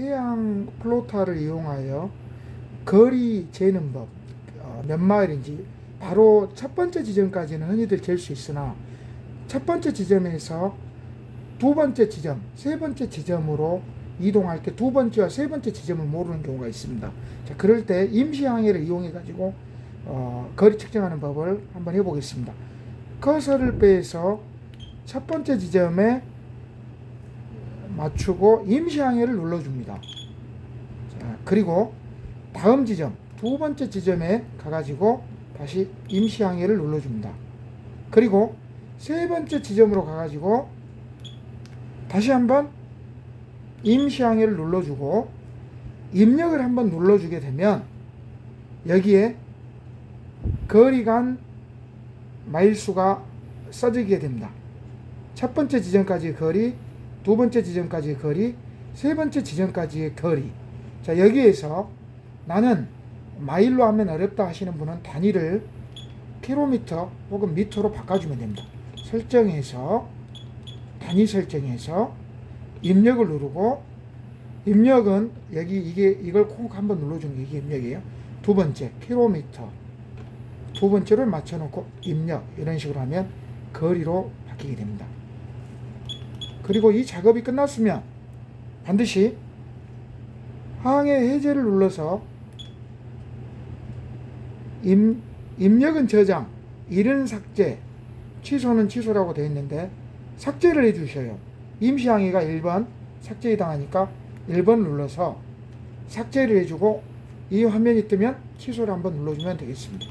해양 플로터를 이용하여 거리 재는 법, 어, 몇 마일인지 바로 첫 번째 지점까지는 흔히들 잴 수 있으나 첫 번째 지점에서 두 번째 지점, 세 번째 지점으로 이동할 때 두 번째와 세 번째 지점을 모르는 경우가 있습니다. 자, 그럴 때 임시항해를 이용해 가지고 어, 거리 측정하는 법을 한번 해보겠습니다. 커서를 빼서 첫 번째 지점에 맞추고 임시항해를 눌러줍니다. 자, 그리고 다음 지점, 두 번째 지점에 가가지고 다시 임시항해를 눌러줍니다. 그리고 세 번째 지점으로 가가지고 다시 한번 임시항해를 눌러주고 입력을 한번 눌러주게 되면 여기에 거리 간 마일수가 써지게 됩니다. 첫 번째 지점까지의 거리, 두 번째 지점까지의 거리, 세 번째 지점까지의 거리. 자, 여기에서 나는 마일로 하면 어렵다 하시는 분은 단위를 킬로미터 혹은 미터로 바꿔주면 됩니다. 설정해서 단위 설정해서 입력을 누르고 입력은 여기 이게 이걸 콕 한번 눌러주는 게 이게 입력이에요. 두 번째 킬로미터 두 번째를 맞춰놓고 입력 이런 식으로 하면 거리로 바뀌게 됩니다. 그리고 이 작업이 끝났으면 반드시 항해 해제를 눌러서 임, 입력은 저장, 일은 삭제, 취소는 취소라고 되어 있는데 삭제를 해 주셔요. 임시항해가 1번 삭제에 당하니까 1번 눌러서 삭제를 해주고 이 화면이 뜨면 취소를 한번 눌러주면 되겠습니다.